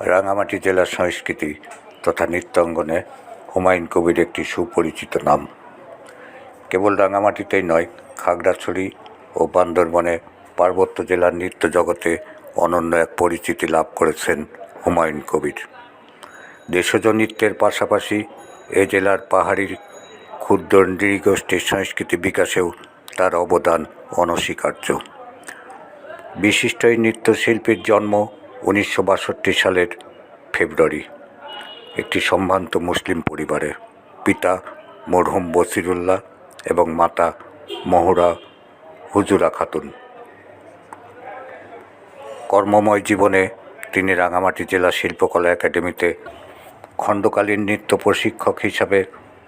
রাঙামাটি জেলার সংস্কৃতি তথা নৃত্যাঙ্গনে হুমায়ুন কবির একটি সুপরিচিত নাম। কেবল রাঙামাটিতেই নয়, খাগড়াছড়ি ও বান্দরবনে পার্বত্য জেলার নৃত্য জগতে অনন্য এক পরিচিতি লাভ করেছেন হুমায়ুন কবির। দেশজ নৃত্যের পাশাপাশি এ জেলার পাহাড়ি ক্ষুদ্র নৃগোষ্ঠীর সংস্কৃতি বিকাশেও তার অবদান অনস্বীকার্য। বিশিষ্ট এই নৃত্যশিল্পীর জন্ম উনিশশো বাষট্টি সালের ফেব্রুয়ারি, একটি সম্ভ্রান্ত মুসলিম পরিবারে। পিতা মরহুম বসিরুল্লাহ এবং মাতা মহুরা হুজুরা খাতুন। কর্মময় জীবনে তিনি রাঙামাটি জেলা শিল্পকলা একাডেমিতে খণ্ডকালীন নৃত্য প্রশিক্ষক হিসাবে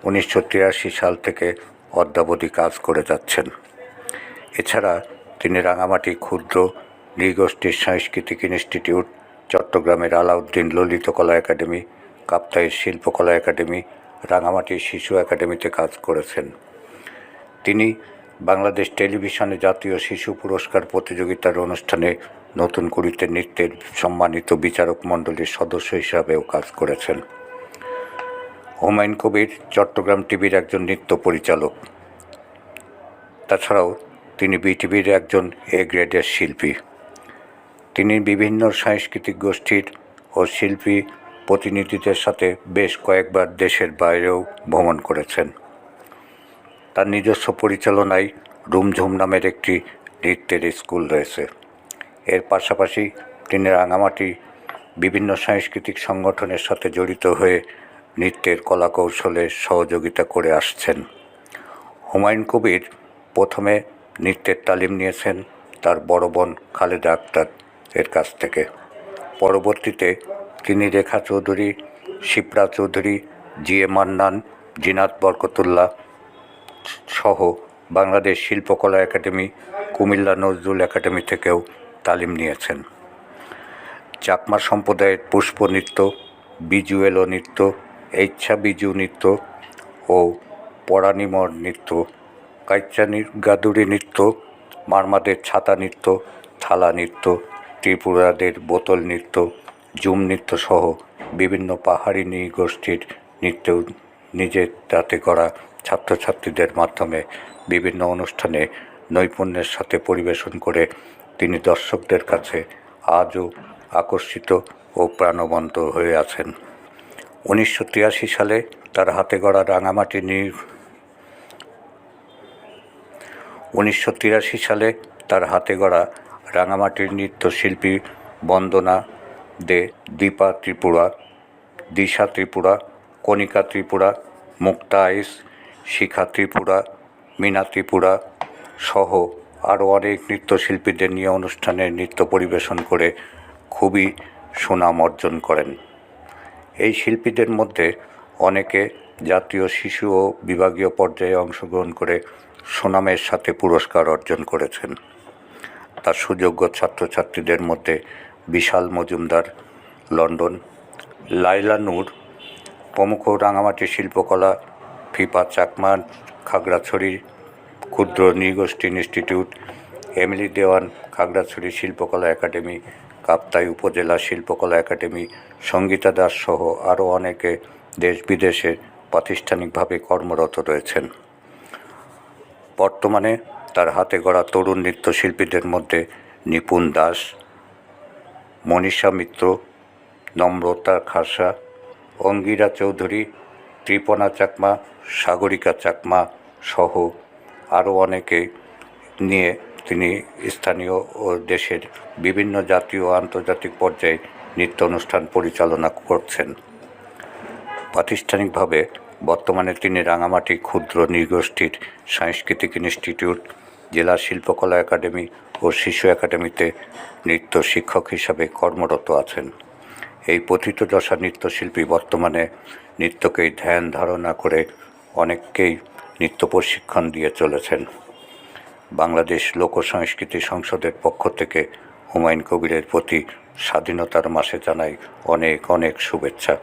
উনিশশো তিরাশি সাল থেকে অদ্যাবধি কাজ করে যাচ্ছেন। এছাড়া তিনি রাঙামাটি ক্ষুদ্র নৃগোষ্ঠীর সাংস্কৃতিক ইনস্টিটিউট চট্টগ্রামের আলাউদ্দিন ললিতকলা একাডেমি কাপ্তাইয়ের শিল্পকলা একাডেমি রাঙামাটির শিশু একাডেমিতে কাজ করেছেন। তিনি বাংলাদেশ টেলিভিশনে জাতীয় শিশু পুরস্কার প্রতিযোগিতার অনুষ্ঠানে নতুন কুড়িতে নৃত্যের সম্মানিত বিচারক মণ্ডলীর সদস্য হিসাবেও কাজ করেছেন। হুমায়ুন কবির চট্টগ্রাম টিভির একজন নৃত্য পরিচালক। তাছাড়াও তিনি বিটিভির একজন এ গ্রেডের শিল্পী। তিনি বিভিন্ন সাংস্কৃতিক গোষ্ঠীর ও শিল্পী প্রতিনিধিদের সাথে বেশ কয়েকবার দেশের বাইরেও ভ্রমণ করেছেন। তার নিজস্ব পরিচালনায় রুমঝুম নামের একটি নৃত্যের স্কুল রয়েছে। এর পাশাপাশি তিনি রাঙামাটি বিভিন্ন সাংস্কৃতিক সংগঠনের সাথে জড়িত হয়ে নৃত্যের কলাকৌশলে সহযোগিতা করে আসছেন। হুমায়ুন কবির প্রথমে নৃত্যের তালিম নিয়েছেন, তার বড় বোন খালেদা আক্তার। এর কাছ থেকে। পরবর্তীতে তিনি রেখা চৌধুরী, শিপ্রা চৌধুরী, জি এ মান্নান জিনাত বরকতুল্লাহ সহ বাংলাদেশ শিল্পকলা একাডেমি, কুমিল্লা নজরুল একাডেমি থেকেও তালিম নিয়েছেন। চাকমা সম্প্রদায়ের পুষ্প নৃত্য বিজুয়েলো নৃত্য, এইচ্ছা বিজু নৃত্য ও পরাণিমর নৃত্য, কাইচানির গাদুরি নৃত্য, মারমাদের ছাতা নৃত্য, থালা নৃত্য ত্রিপুরাদের বোতল নৃত্য, জুম নৃত্য সহ বিভিন্ন পাহাড়ি নৃগোষ্ঠীর নৃত্য নিজের দাঁতে করা ছাত্রছাত্রীদের মাধ্যমে বিভিন্ন অনুষ্ঠানে নৈপুণ্যের সাথে পরিবেশন করে তিনি দর্শকদের কাছে আজও আকর্ষিত ও প্রাণবন্ত হয়ে আছেন। উনিশশো তিরাশি সালে তার হাতে গড়া রাঙামাটি উনিশশো সালে তার হাতে গড়া রাঙামাটির নৃত্যশিল্পী বন্দনা দে, দীপা ত্রিপুরা, দিশা ত্রিপুরা, কণিকা ত্রিপুরা, মুক্তা আইস, শিখা ত্রিপুরা, মীনা ত্রিপুরা সহ আরও অনেক নৃত্যশিল্পীদের নিয়ে অনুষ্ঠানে নৃত্য পরিবেশন করে খুবই সুনাম অর্জন করেন। এই শিল্পীদের মধ্যে অনেকে জাতীয় শিশু ও বিভাগীয় পর্যায়ে অংশগ্রহণ করে সুনামের সাথে পুরস্কার অর্জন করেছেন। তার সুযোগ্য ছাত্রছাত্রীদের মধ্যে বিশাল মজুমদার লন্ডন লাইলা নূর, প্রমুখ রাঙামাটি শিল্পকলা ফিপা চাকমা, খাগড়াছড়ি, ক্ষুদ্র নৃগোষ্ঠী institute, Emily Dewan, Khagrachari Shilpakala academy, Kaptai উপজেলা শিল্পকলা একাডেমি, সঙ্গীতা দাস সহ আরও অনেকে দেশ বিদেশে প্রাতিষ্ঠানিকভাবে কর্মরত রয়েছেন। বর্তমানে তার হাতে গড়া তরুণ নৃত্যশিল্পীদের মধ্যে নিপুণ দাস, মনীষা মিত্র, নম্রতা খাসা, অঙ্গিরা চৌধুরী, ত্রিপনা চাকমা, সাগরিকা চাকমা সহ আরও অনেকে নিয়ে তিনি স্থানীয় ও দেশের বিভিন্ন জাতীয় আন্তর্জাতিক পর্যায়ে নৃত্য অনুষ্ঠান পরিচালনা করছেন। প্রাতিষ্ঠানিকভাবে বর্তমানে তিনি রাঙামাটি ক্ষুদ্র নৃগোষ্ঠীর সাংস্কৃতিক ইনস্টিটিউট, জেলা শিল্পকলা একাডেমি ও শিশু একাডেমিতে নৃত্য শিক্ষক হিসাবে কর্মরত আছেন। এই পথিতদশা নৃত্যশিল্পী বর্তমানে নৃত্যকেই ধ্যান ধারণা করে অনেককেই নৃত্য প্রশিক্ষণ দিয়ে চলেছেন। বাংলাদেশ লোক সংস্কৃতি সংসদের পক্ষ থেকে হুমায়ুন কবিরের প্রতি স্বাধীনতার মাসে জানাই অনেক অনেক শুভেচ্ছা।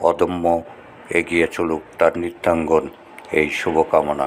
অদম্য এগিয়ে চলুক তার নিত্যাঙ্গন এই শুভকামনা।